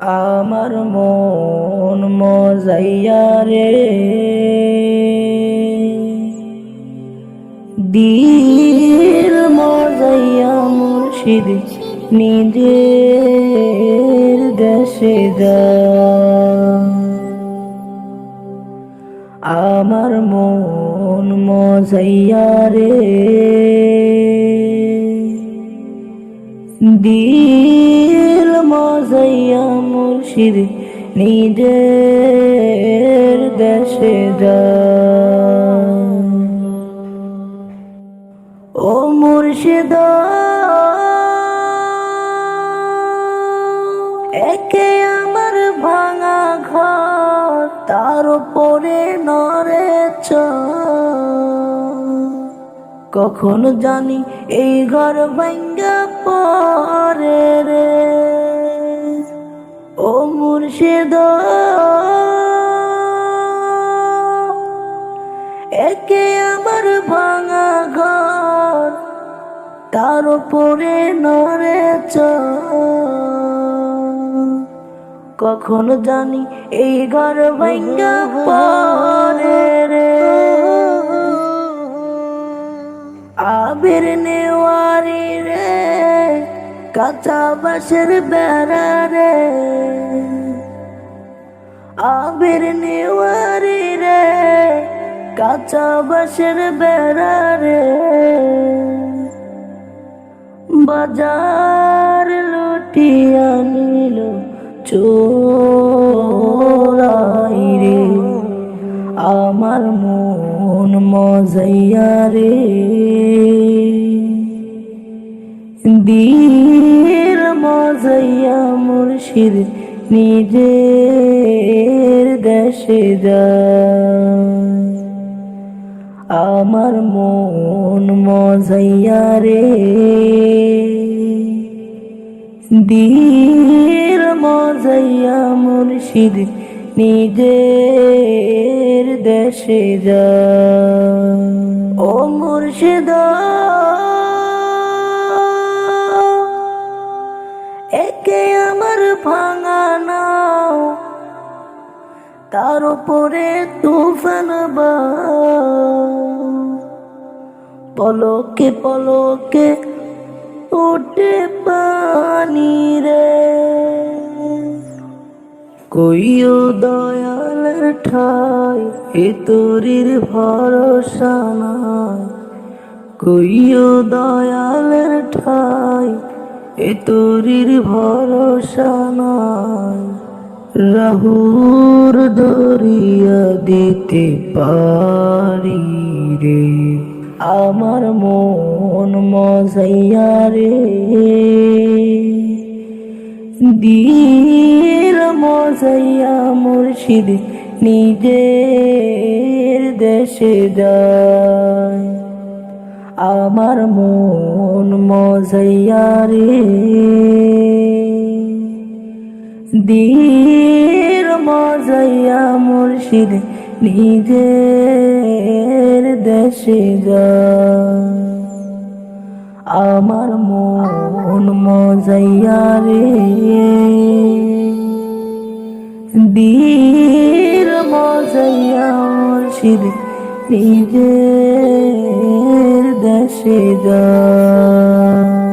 আমার মন মজাইয়া রে। দিল মজাইয়া মুর্শিদ নিজের দেশে আমার মন মজাইয়া রে। দিল মুর্শিদ নিজের দেশে ও মুর্শিদ, একে আমার ভাঙা ঘর, তার উপরে নরে কখন জানি এই ঘর ভাঙ্গা পরে রে। মুর্শিদ। একে আমার ভাঙা ঘর, তার উপরে নরে কখন জানি এই ঘর ভাঙ্গা পরে রে। আবির নেওয়ারি রে, কাঁচা বাসের বেড়া রে আবির নেওয়ারি রে, কাঁচা বাসের বেড়া রে। বাজার লুটিয়া নিল চোরাই রে, আমার মন মজাইয়া রে। দীর মজাইয়া মুর্শিদ নিজের দেশে যায় আমার মন মজাইয়া রে। দীর মজাইয়া মুর্শিদ নিজের দেশে যা। আমার ভাঙা নাও তার উপরে তুফান পলকে পলকে উঠে পানি রে। কইও দয়ালের ঠাই, এ তোরির ভরসা নাই। কইও দয়ালের ঠাই এ তোরির ভরসা নাই রাহুর দরিয়া দিতে পারি রে। আমার মন মজাইয়া রে। দীর মজাইয়া মুর্শিদ নিজের দেশে যায়। আমার মন মজাইয়া রে। দীর মজাইয়া মুর্শিদ নিজের দেশে যায় আমার মন মজাইয়া রে। দীর মজাইয়া মুর্শিদ নিজের দেশে যায়